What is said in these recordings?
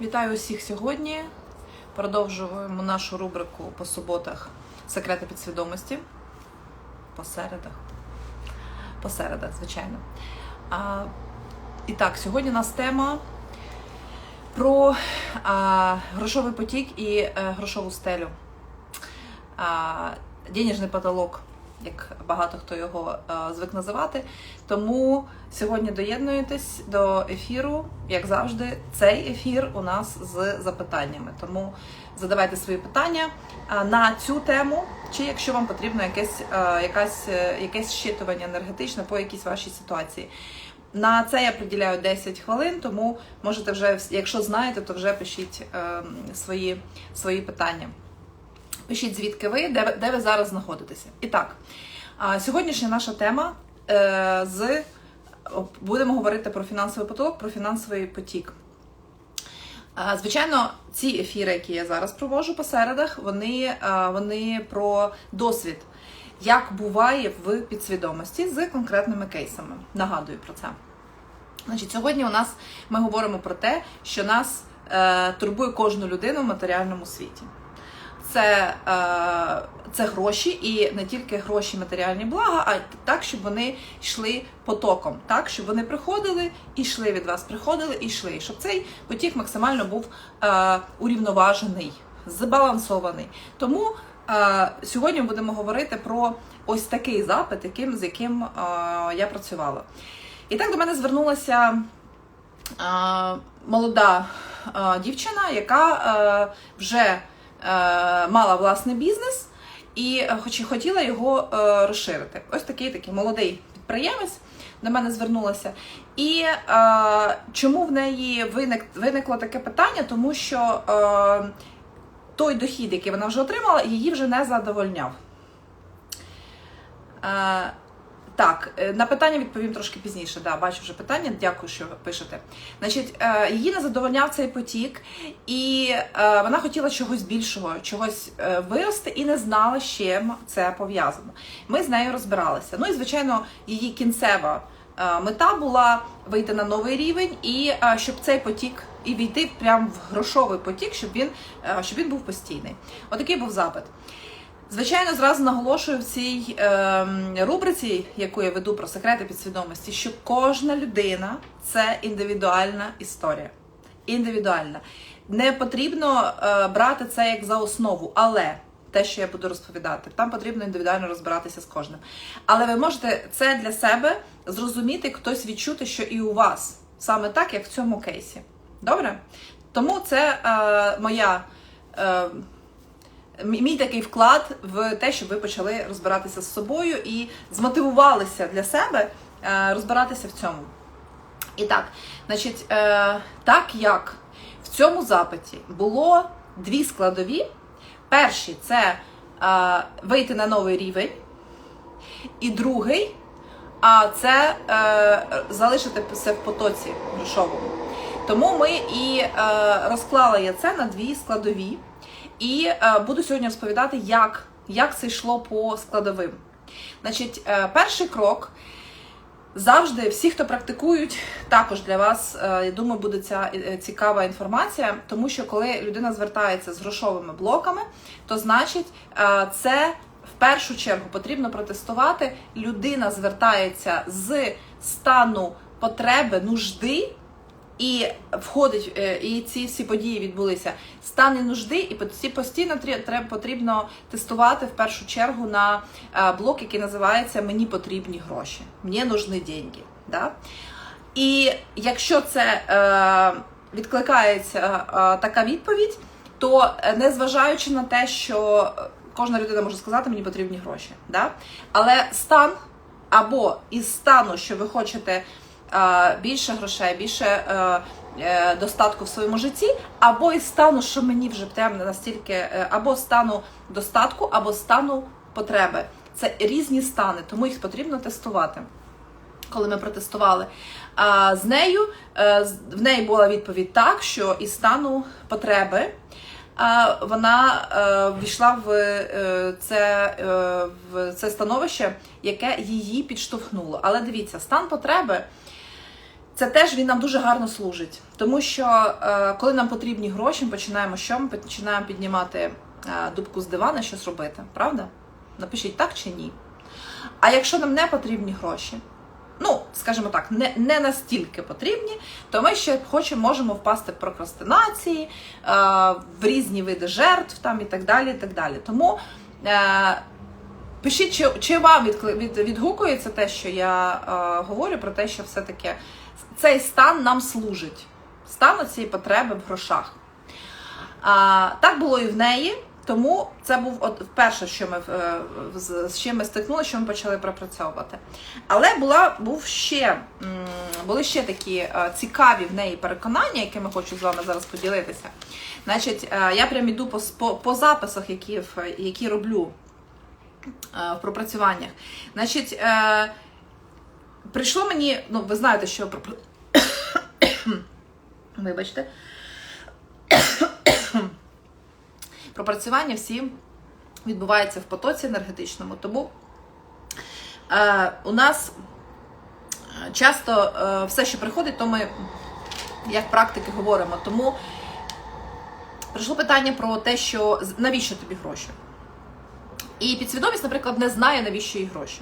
Вітаю усіх сьогодні. Продовжуємо нашу рубрику по суботах Секрети підсвідомості. По середах. По середах, звичайно. А, і так, сьогодні у нас тема про а, грошовий потік і е, грошову стелю. А, денежний потолок, як багато хто його е, звик називати. Тому сьогодні доєднуєтесь до ефіру, як завжди, цей ефір у нас з запитаннями. Тому задавайте свої питання е, на цю тему, чи якщо вам потрібно якесь, е, якась, якесь щитування енергетичне по якійсь вашій ситуації. На це я приділяю 10 хвилин, тому можете вже, якщо знаєте, то вже пишіть е, свої, свої питання. Пишіть, звідки ви, де, ви- де ви зараз знаходитеся. І так, сьогоднішня наша тема е, з будемо говорити про фінансовий потолок, про фінансовий потік. Звичайно, ці ефіри, які я зараз проводжу по середах, вони, вони про досвід, як буває в підсвідомості з конкретними кейсами. Нагадую про це. Значить, сьогодні у нас ми говоримо про те, що нас е, турбує кожну людину в матеріальному світі. Це, е, це гроші, і не тільки гроші, матеріальні блага, а так, щоб вони йшли потоком, так, щоб вони приходили і йшли від вас, приходили і йшли, щоб цей потік максимально був е, урівноважений, збалансований. Тому е, сьогодні будемо говорити про ось такий запит, яким, з яким я працювала. І так до мене звернулася молода дівчина, яка вже мала власний бізнес і е, хоч хотіла його е, розширити. Ось такий такий молодий підприємець до мене звернулася. І е, чому в неї виник, виникло таке питання? Тому що е, той дохід, який вона вже отримала, її вже не задовольняв. Е, так, е, на питання відповім трошки пізніше. Да, бачу вже питання. Дякую, що пишете. Значить, її не задовольняв цей потік, і е, вона хотіла чогось більшого, чогось е, вирости і не знала, з чим це пов'язано. Ми з нею розбиралися. Ну і звичайно, її кінцева мета була вийти на новий рівень, і щоб цей потік і війти прямо в грошовий потік, щоб він, щоб він був постійний. Отакий був запит. Звичайно, зразу наголошую в цій е, рубриці, яку я веду про секрети підсвідомості, що кожна людина це індивідуальна історія. Індивідуальна. Не потрібно е, брати це як за основу, але те, що я буду розповідати, там потрібно індивідуально розбиратися з кожним. Але ви можете це для себе зрозуміти, хтось відчути, що і у вас саме так, як в цьому кейсі. Добре? Тому це е, моя. Е, мій такий вклад в те, щоб ви почали розбиратися з собою і змотивувалися для себе е, розбиратися в цьому. І так, значить, е, так як в цьому запиті було дві складові. Перший це е, вийти на новий рівень, і другий це залишити все в потоці грошовому. Тому ми і розклали я це на дві складові. І е, буду сьогодні розповідати, як, як це йшло по складовим. Значить, е, перший крок. Завжди, всі, хто практикують, також для вас, е, я думаю, буде ця цікава інформація, тому що коли людина звертається з грошовими блоками, то значить це в першу чергу потрібно протестувати. Людина звертається з стану потреби, нужди. І входить, е, і ці всі події відбулися. Стани нужди, і постійно потрібно тестувати в першу чергу на е, блок, який називається Мені потрібні гроші. Мені нужні деньги. Да? І якщо це е, відкликається така відповідь, то незважаючи на те, що кожна людина може сказати, мені потрібні гроші. Да? Але стан або із стану, що ви хочете більше грошей, більше е, е, достатку в своєму житті, або із стану, що мені вже прям настільки, е, або стану достатку, або стану потреби. Це різні стани, тому їх потрібно тестувати. Коли ми протестували з нею, е, в неї була відповідь так, що із стану потреби вона е, війшла в е, це, е, в це становище, яке її підштовхнуло. Але дивіться, стан потреби це теж він нам дуже гарно служить. Тому що е, коли нам потрібні гроші, ми починаємо що? Ми починаємо піднімати е, дубку з дивана, щось робити, правда? Напишіть так чи ні. А якщо нам не потрібні гроші, ну, скажімо так, не, не настільки потрібні, то ми ще хочемо, можемо впасти в прокрастинації, е, в різні види жертв там, і так далі. І так далі. Тому пишіть, чи, чи вам відгукується те, що я говорю про те, що все-таки цей стан нам служить. Стан цієї потреби в грошах. А, так було і в неї, тому це був от перше, що ми е, з, чим ми стикнули, що ми почали пропрацьовувати. Але була був ще були ще такі е, цікаві в неї переконання, якими хочу з вами зараз поділитися. Значить, е, я прям іду по, по, по записах, які, які роблю в пропрацюваннях. Значить, прийшло мені, ну ви знаєте, що вибачте. Пропрацювання всі відбувається в потоці енергетичному. Тому е, у нас е, часто е, все, що приходить, то ми як практики говоримо. Тому прийшло питання про те, що навіщо тобі гроші. І підсвідомість, наприклад, не знає, навіщо їй гроші.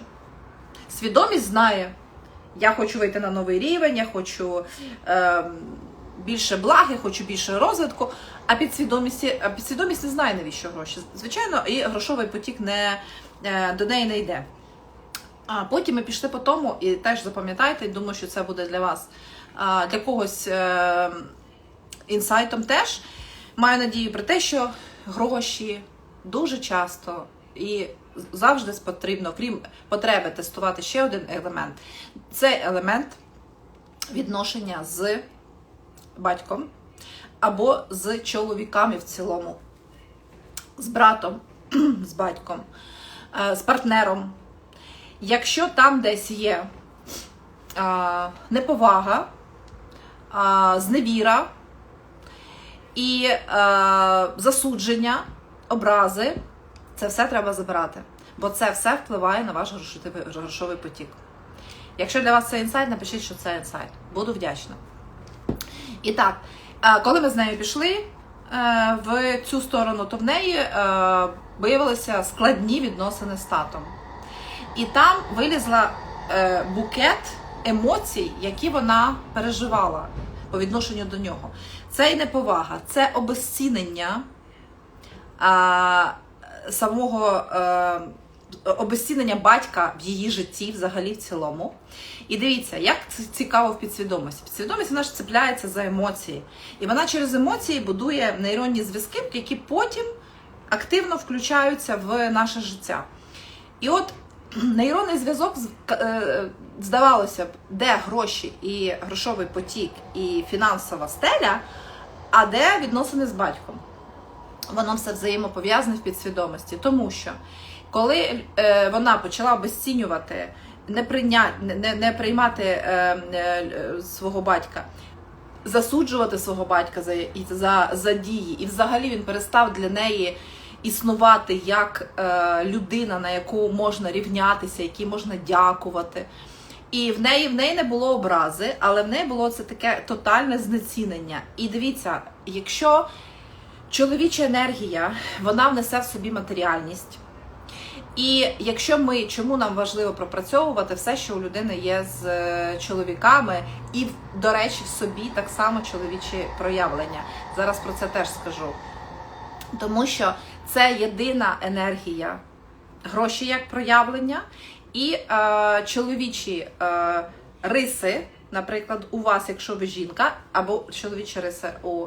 Свідомість знає, я хочу вийти на новий рівень, я хочу е, більше благ, я хочу більше розвитку. А підсвідомість, підсвідомість не знає, навіщо гроші. Звичайно, і грошовий потік не, е, до неї не йде. А потім ми пішли по тому, і теж запам'ятайте, думаю, що це буде для вас а, для когось е, інсайтом теж. Маю надію про те, що гроші дуже часто і завжди потрібно, крім потреби, тестувати ще один елемент. Це елемент відношення з батьком або з чоловіками в цілому, з братом, з батьком, е, з партнером. Якщо там десь є неповага, зневіра і а, засудження, образи, це все треба забирати. Бо це все впливає на ваш грошовий, потік. Якщо для вас це інсайт, напишіть, що це інсайт. Буду вдячна. І так, е, коли ми з нею пішли е, в цю сторону, то в неї е, виявилися складні відносини з татом. І там вилізла букет емоцій, які вона переживала по відношенню до нього. Це і неповага, це обезцінення самого е, обезцінення батька в її житті, взагалі в цілому. І дивіться, як це цікаво в підсвідомості. Підсвідомість вона ж цепляється за емоції. І вона через емоції будує нейронні зв'язки, які потім активно включаються в наше життя. І от нейронний зв'язок е, здавалося б, де гроші і грошовий потік, і фінансова стеля, а де відносини з батьком. Воно все взаємопов'язане в підсвідомості, тому що коли е, вона почала обесцінювати, не, прийня, не, не- приймати е, е, свого батька, засуджувати свого батька за, за, за дії, і взагалі він перестав для неї існувати як е, людина, на яку можна рівнятися, якій можна дякувати. І в неї в неї не було образи, але в неї було це таке тотальне знецінення. І дивіться, якщо чоловіча енергія, вона внесе в собі матеріальність. І якщо ми, чому нам важливо пропрацьовувати все, що у людини є з е, чоловіками, і, до речі, в собі так само чоловічі проявлення. Зараз про це теж скажу. Тому що це єдина енергія, гроші як проявлення, і е, чоловічі е, риси, наприклад, у вас, якщо ви жінка, або чоловічі риси у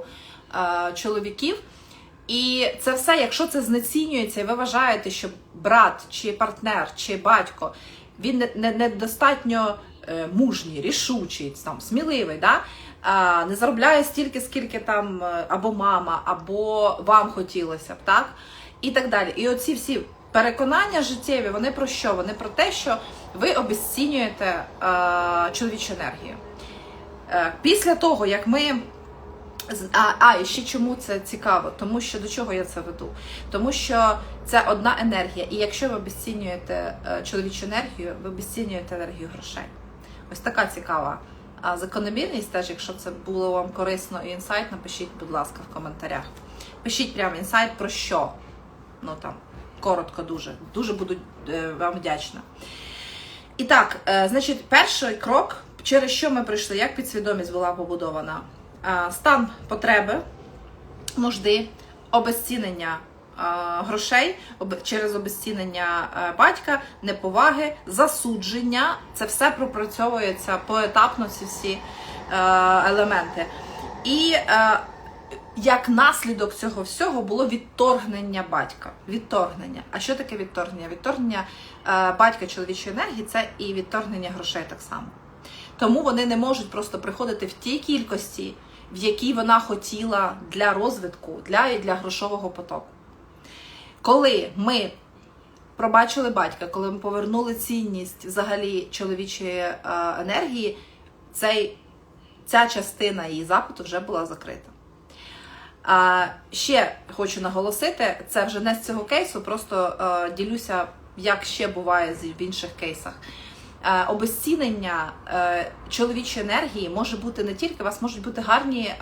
чоловіків. І це все, якщо це знецінюється, і ви вважаєте, що брат, чи партнер, чи батько він не, не, недостатньо е, мужній, рішучий, там, сміливий, да? а, не заробляє стільки, скільки там е, або мама, або вам хотілося б, так? І так далі. І оці всі переконання життєві, вони про що? Вони про те, що ви обесцінюєте е, чоловічу енергію. Е, після того, як ми А, а, і ще чому це цікаво? Тому що до чого я це веду? Тому що це одна енергія, і якщо ви обесцінюєте е, чоловічу енергію, ви обесцінюєте енергію грошей. Ось така цікава закономірність, теж, якщо це було вам корисно і інсайт, напишіть, будь ласка, в коментарях. Пишіть прямо інсайт про що. Ну там, коротко дуже. Дуже буду е, вам вдячна. І так, е, значить, перший крок, через що ми прийшли, як підсвідомість була побудована. Е, стан потреби, нужди, обезцінення е, грошей через обезцінення е, батька, неповаги, засудження. Це все пропрацьовується поетапно, ці всі елементи. І як наслідок цього всього було відторгнення батька. Відторгнення. А що таке відторгнення? Відторгнення батька чоловічої енергії це і відторгнення грошей так само. Тому вони не можуть просто приходити в тій кількості, в якій вона хотіла для розвитку, для, для грошового потоку. Коли ми пробачили батька, коли ми повернули цінність взагалі чоловічої е, енергії, цей, ця частина її запиту вже була закрита. А, ще хочу наголосити, це вже не з цього кейсу, просто е, ділюся, як ще буває в інших кейсах. Е, обезцінення е, чоловічої енергії може бути не тільки, у вас можуть бути гарні е,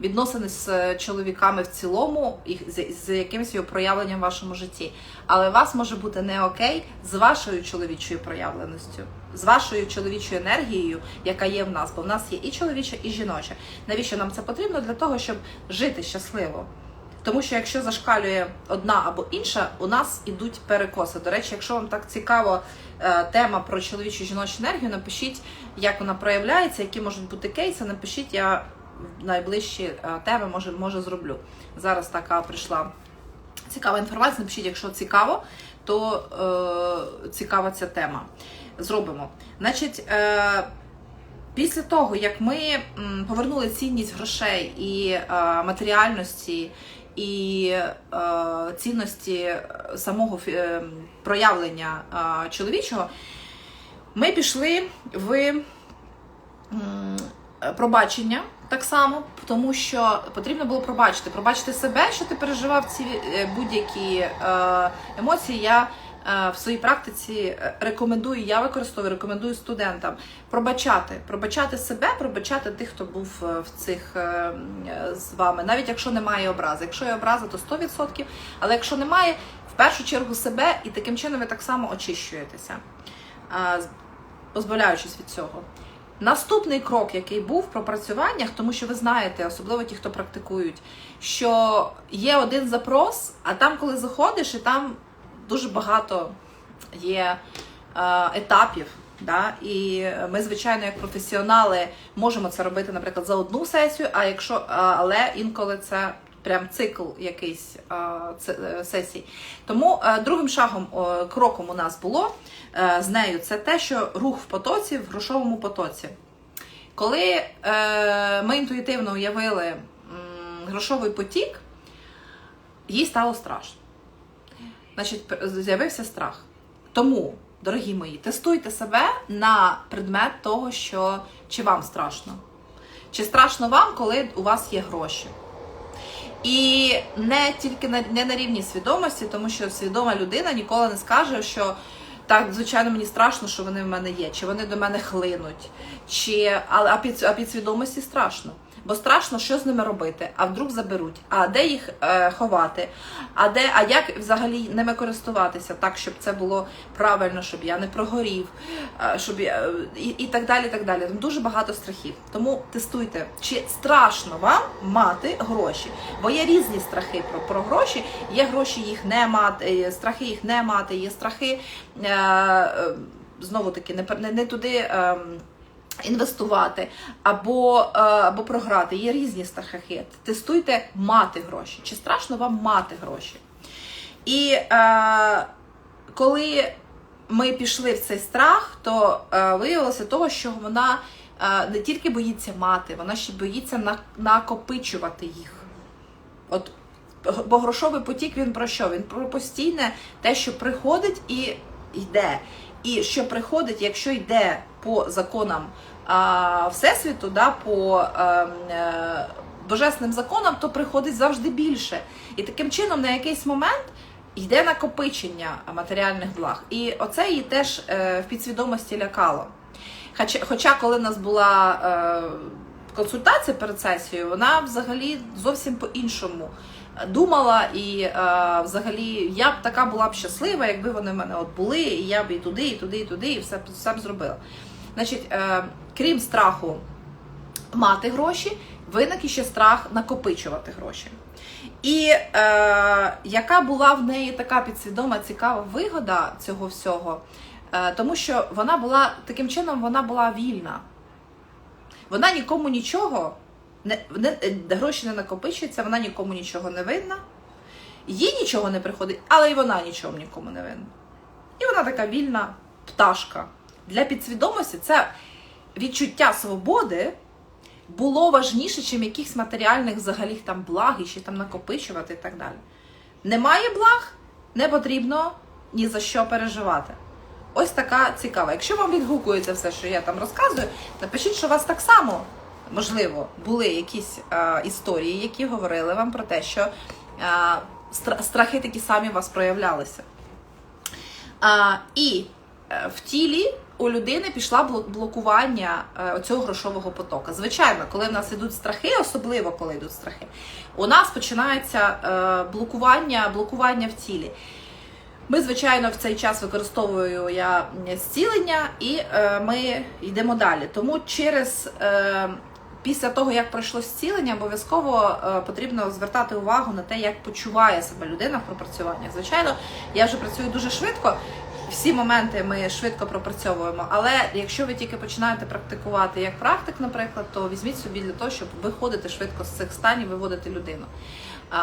відносини з чоловіками в цілому, і з якимось його проявленням в вашому житті. Але у вас може бути не окей з вашою чоловічою проявленістю, з вашою чоловічою енергією, яка є в нас, бо в нас є і чоловіча, і жіноча. Навіщо нам це потрібно? Для того, щоб жити щасливо. Тому що якщо зашкалює одна або інша, у нас ідуть перекоси. До речі, якщо вам так цікаво е, тема про чоловічу жіночу енергію, напишіть, як вона проявляється, які можуть бути кейси. Напишіть, я найближчі е, теми може, може зроблю. Зараз така прийшла цікава інформація. Напишіть, якщо цікаво, то е, цікава ця тема. Зробимо. Значить, е, після того, як ми повернули цінність грошей і е, матеріальності, і е, цінності е, самого е, проявлення е, чоловічого, ми пішли в е, пробачення так само, тому що потрібно було пробачити, пробачити себе, що ти переживав ці е, будь-які е, емоції. Я в своїй практиці е, рекомендую, я використовую, рекомендую студентам пробачати, пробачати себе, пробачати тих, хто був е, в цих е, е, з вами, навіть якщо немає образи. Якщо є образа, то 100%, але якщо немає, в першу чергу себе, і таким чином ви так само очищуєтеся, е, позбавляючись від цього. Наступний крок, який був в пропрацюваннях, тому що ви знаєте, особливо ті, хто практикують, що є один запрос, а там, коли заходиш, і там дуже багато є е, етапів. Да? І ми, звичайно, як професіонали, можемо це робити, наприклад, за одну сесію, а якщо, але інколи це прям цикл якийсь е, сесій. Тому е, другим шагом, е, кроком у нас було е, з нею це те, що рух в потоці, в грошовому потоці. Коли е, ми інтуїтивно уявили грошовий потік, їй стало страшно. Значить, з'явився страх. Тому, дорогі мої, тестуйте себе на предмет того, що чи вам страшно. Чи страшно вам, коли у вас є гроші? І не тільки на не на рівні свідомості, тому що свідома людина ніколи не скаже, що так, звичайно, мені страшно, що вони в мене є, чи вони до мене хлинуть, чи але а під, а під свідомості страшно. Бо страшно, що з ними робити, а вдруг заберуть, а де їх е, ховати, а де, а як взагалі ними користуватися так, щоб це було правильно, щоб я не прогорів, е, щоб я, і, і так далі. так далі. Там дуже багато страхів. Тому тестуйте, чи страшно вам мати гроші. Бо є різні страхи про, про гроші. Є гроші їх не мати, е, страхи їх не мати, є страхи е, е, знову таки не, не, не туди. Е, Інвестувати або, е, або програти. Є різні страхи. Тестуйте мати гроші. Чи страшно вам мати гроші? І е, коли ми пішли в цей страх, то е, виявилося того, що вона е, не тільки боїться мати, вона ще боїться на, накопичувати їх. От, бо грошовий потік він про що? Він про постійне те, що приходить і йде. І що приходить, якщо йде по законам а, Всесвіту, да, по е, е, божественним законам, то приходить завжди більше. І таким чином, на якийсь момент йде накопичення матеріальних благ. І оце її теж е, в підсвідомості лякало. Хоча, хоча коли нас була е, консультація перед сесією, вона взагалі зовсім по-іншому думала, і е, взагалі я б така була б щаслива, якби вони в мене от були, і я б і туди, і туди, і туди, і все, все б зробила. Значить, е, крім страху мати гроші, виник іще страх накопичувати гроші. І е, яка була в неї така підсвідома цікава вигода цього всього? Е, тому що вона була таким чином, вона була вільна. Вона нікому нічого не, не е, гроші не накопичуються, вона нікому нічого не винна, їй нічого не приходить, але і вона нічого нікому не винна. І вона така вільна пташка. Для підсвідомості це відчуття свободи було важніше, ніж якихось матеріальних взагалі там благ і ще там накопичувати і так далі. Немає благ, не потрібно ні за що переживати. Ось така цікава. Якщо вам відгукується все, що я там розказую, напишіть, що у вас так само, можливо, були якісь е, історії, які говорили вам про те, що е, страхи такі самі у вас проявлялися. А, і е, в тілі у людини пішла блокування е, цього грошового потока. Звичайно, коли в нас йдуть страхи, особливо коли йдуть страхи, у нас починається е, блокування, блокування в тілі. Ми, звичайно, в цей час використовую я зцілення, і ми йдемо далі. Тому через після того, як пройшло зцілення, обов'язково е, потрібно звертати увагу на те, як почуває себе людина в пропрацюваннях. Звичайно, я вже працюю дуже швидко. Всі моменти ми швидко пропрацьовуємо. Але якщо ви тільки починаєте практикувати як практик, наприклад, то візьміть собі для того, щоб виходити швидко з цих станів, виводити людину.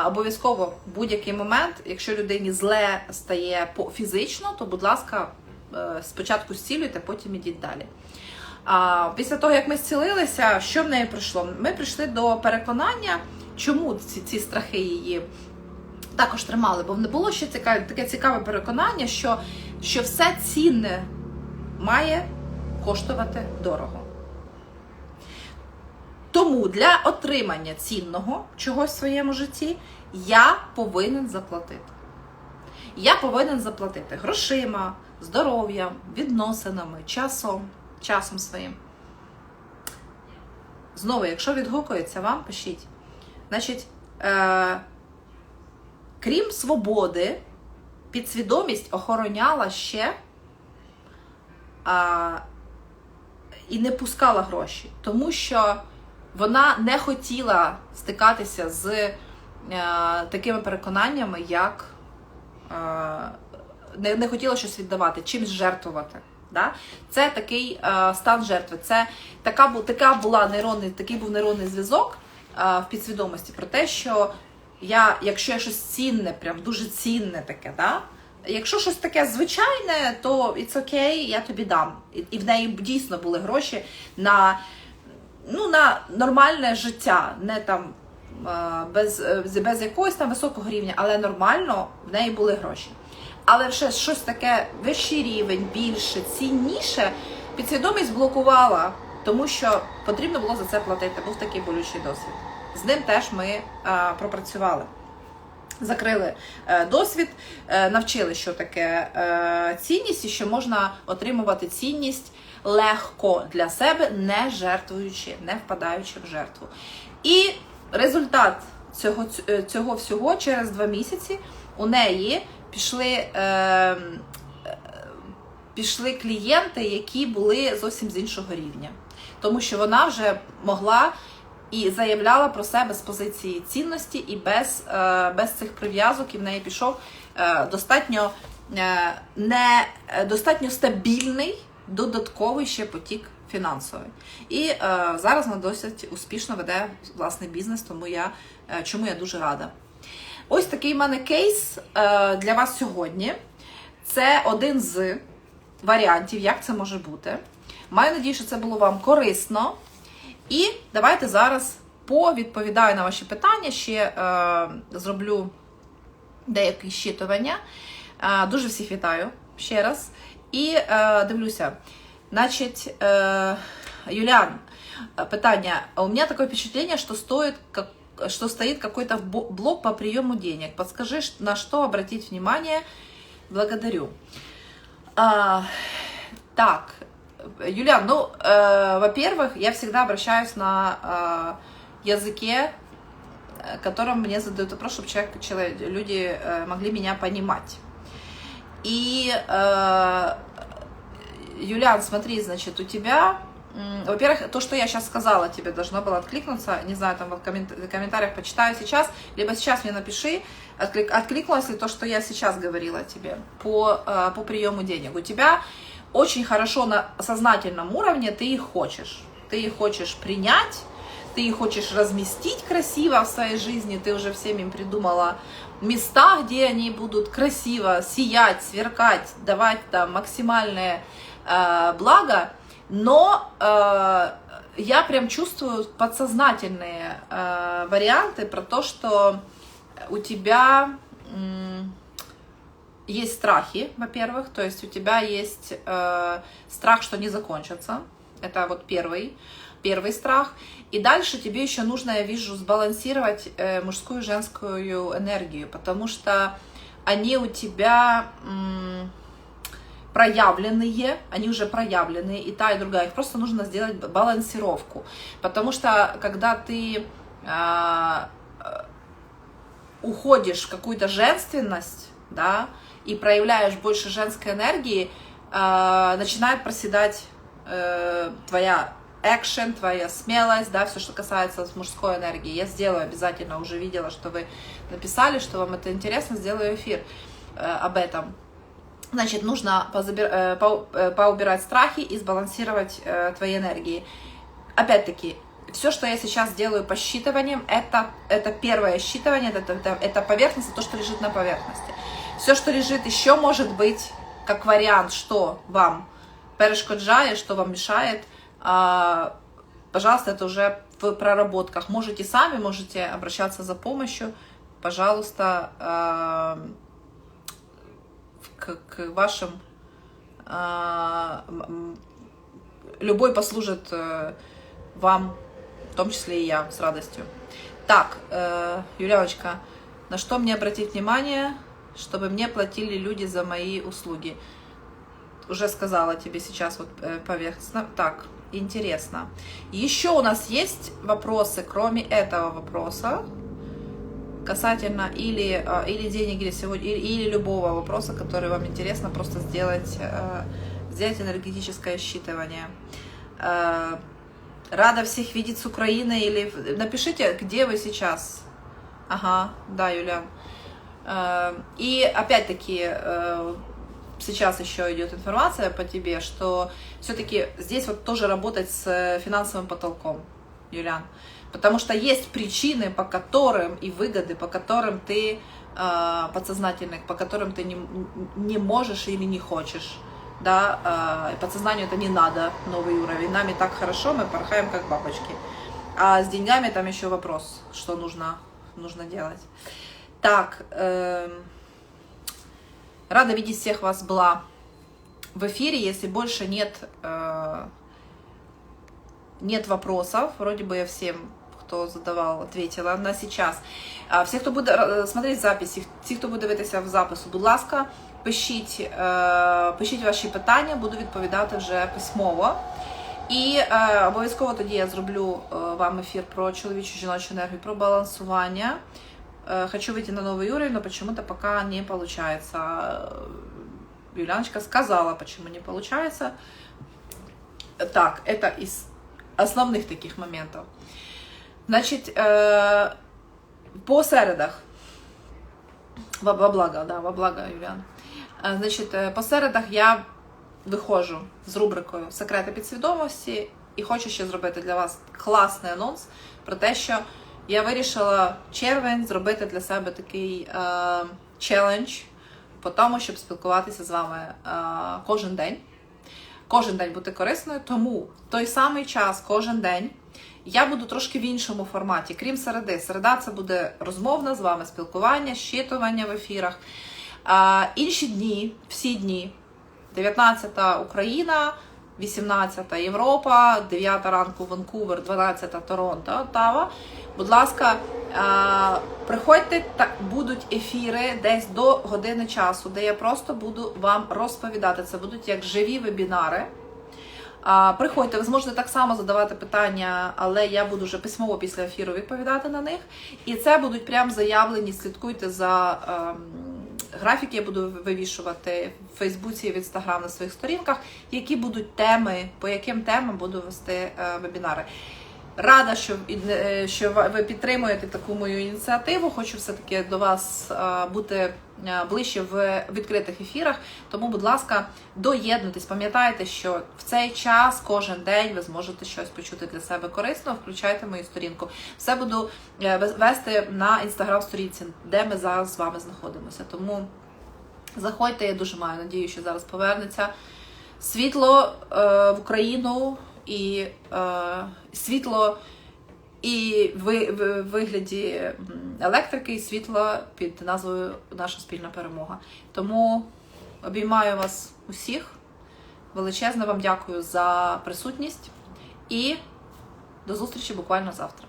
Обов'язково будь-який момент, якщо людині зле стає фізично, то будь ласка, е, спочатку зцілюйте, потім ідіть далі. А після того, як ми зцілилися, що в неї прийшло? Ми прийшли до переконання, чому ці, ці страхи її також тримали, бо не було ще цікаве, таке цікаве переконання, що, що все цінне має коштувати дорого. Тому для отримання цінного чогось в своєму житті я повинен заплатити. Я повинен заплатити грошима, здоров'ям, відносинами, часом, часом своїм. Знову, якщо відгукується вам, пишіть. Значить, е, крім свободи, підсвідомість охороняла ще а, і не пускала гроші, тому що вона не хотіла стикатися з е, такими переконаннями, як е, не, не хотіла щось віддавати, чимось жертвувати. Да? Це такий е, стан жертви. Це така, така була нейронний, такий був нейронний зв'язок е, в підсвідомості про те, що я, якщо я щось цінне, прям дуже цінне таке, да? якщо щось таке звичайне, то it's okay, я тобі дам. І, і в неї дійсно були гроші на, ну, на нормальне життя, не там е, без, е, без якогось там високого рівня, але нормально в неї були гроші. Але вже щось таке вищий рівень, більше, цінніше, підсвідомість блокувала, тому що потрібно було за це платити. Був такий болючий досвід. З ним теж ми е, пропрацювали. Закрили е, досвід, е, навчили, що таке цінність і що можна отримувати цінність легко для себе, не жертвуючи, не впадаючи в жертву. І результат цього, цього всього через два місяці у неї пішли, е, пішли клієнти, які були зовсім з іншого рівня. Тому що вона вже могла і заявляла про себе з позиції цінності і без, е, без цих прив'язок, і в неї пішов е, достатньо, е, не, достатньо стабільний додатковий ще потік фінансовий. І е, зараз вона досить успішно веде власний бізнес, тому я е, чому я дуже рада. Ось такий в мене кейс е, для вас сьогодні. Це один з варіантів, як це може бути. Маю надію, що це було вам корисно. І давайте зараз повідповідаю на ваші питання. Ще е, зроблю деякі щитування. Е, дуже всіх вітаю ще раз. І е, дивлюся. Значить, е, Юліан, питання. У меня такое впечатление, что стоит как что стоит какой-то блок по приему денег. Подскажи, на что обратить внимание. Благодарю. А, так, Юлиан, ну, э, во-первых, я всегда обращаюсь на э, языке, э, которым мне задают вопрос, чтобы человек, человек, люди э, могли меня понимать. И, э, Юлиан, смотри, значит, у тебя, во-первых, то, что я сейчас сказала, тебе должно было откликнуться, не знаю, там в коммент- комментариях почитаю сейчас, либо сейчас мне напиши, отклик- откликнулось ли то, что я сейчас говорила тебе по, э, по приему денег. У тебя очень хорошо на сознательном уровне ты их хочешь. Ты их хочешь принять, ты их хочешь разместить красиво в своей жизни, ты уже всем им придумала места, где они будут красиво сиять, сверкать, давать там максимальное э, благо, но э, я прям чувствую подсознательные э, варианты про то, что у тебя м, есть страхи, во-первых, то есть у тебя есть э, страх, что не закончатся, это вот первый, первый страх. И дальше тебе еще нужно, я вижу, сбалансировать э, мужскую и женскую энергию, потому что они у тебя м, проявленные, они уже проявленные, и та, и другая. Их просто нужно сделать балансировку. Потому что когда ты а, э, уходишь в какую-то женственность, да, и проявляешь больше женской энергии, э, начинает проседать э, твоя экшен, твоя смелость, да, все, что касается мужской энергии. Я сделаю обязательно, уже видела, что вы написали, что вам это интересно, сделаю эфир э, об этом. Значит, нужно позабир, э, э, поубирать страхи и сбалансировать э, твои энергии. Опять-таки, все, что я сейчас делаю по считываниям, это, это первое считывание, это, это, это поверхность, то, что лежит на поверхности. Все, что лежит еще, может быть, как вариант, что вам перешкоджає, что вам мешает, а, пожалуйста, это уже в проработках. Можете сами, можете обращаться за помощью, пожалуйста, а, к, к вашим а, любой послужит э, вам, в том числе и я, с радостью. Так, э, Юляночка, на что мне обратить внимание, чтобы мне платили люди за мои услуги? Уже сказала тебе сейчас вот э, поверхностно. Так, интересно. Еще у нас есть вопросы, кроме этого вопроса, касательно или, э, или денег, или, сегодня, или, или любого вопроса, который вам интересно, просто сделать, э, сделать энергетическое считывание. Э, Рада всех видеть с Украины или напишите, где вы сейчас. Ага, да, Юля. И опять-таки сейчас еще идет информация по тебе, что все-таки здесь вот тоже работать с финансовым потолком, Юлян. Потому что есть причины, по которым и выгоды, по которым ты э, подсознательных, по которым ты не, не можешь или не хочешь. Да, э, подсознанию это не надо, новый уровень. Нам и так хорошо, мы порхаем как бабочки. А с деньгами там еще вопрос, что нужно, нужно делать. Так, эм, рада видеть всех вас была в эфире. Если больше нет, э, нет вопросов, вроде бы я всем, кто задавал, ответила на сейчас. А всі, хто буде е, смотреть записи, ті, хто буде дивитися в запису, будь ласка, пишіть, е, пишіть ваші питання, буду відповідати вже письмово. І е, обов'язково тоді я зроблю е, вам ефір про чоловічу жіночу енергію, про балансування. Э, хочу выйти на новый уровень, но почему-то пока не получается. Э, Юляночка сказала, почему не получается. Так, это из основных таких моментов. Значит, э, по середах. Во, во благо, да, во благо, Юліан. Е, Значить, е, по середах я виходжу з рубрикою Секрети підсвідомості і хочу ще зробити для вас класний анонс про те, що я вирішила червень зробити для себе такий е, челендж по тому, щоб спілкуватися з вами е, кожен день. Кожен день бути корисною, тому в той самий час, кожен день, я буду трошки в іншому форматі, крім середи. Середа це буде розмовне з вами спілкування, щитування в ефірах. А, інші дні, всі дні, 19-та Україна, 18-та Європа, 9-та ранку Ванкувер, 12-та Торонто, Оттава. Будь ласка, а, приходьте, та будуть ефіри десь до години часу, де я просто буду вам розповідати. Це будуть як живі вебінари. Приходьте, ви зможете так само задавати питання, але я буду вже письмово після ефіру відповідати на них. І це будуть прям заявлені. Слідкуйте за ем, графіки, я буду вивішувати в Фейсбуці і в Інстаграм на своїх сторінках, які будуть теми, по яким темам буду вести е, вебінари. Рада, що, е, що ви підтримуєте таку мою ініціативу. Хочу все-таки до вас е, бути е, ближче в відкритих ефірах. Тому, будь ласка, доєднуйтесь. Пам'ятайте, що в цей час кожен день ви зможете щось почути для себе корисно. Включайте мою сторінку. Все буду вести на інстаграм-сторінці, де ми зараз з вами знаходимося. Тому заходьте, я дуже маю надію, що зараз повернеться світло в Україну і е, світло і ви, в вигляді електрики, і світло під назвою Наша спільна перемога. Тому обіймаю вас усіх. Величезно вам дякую за присутність і до зустрічі буквально завтра.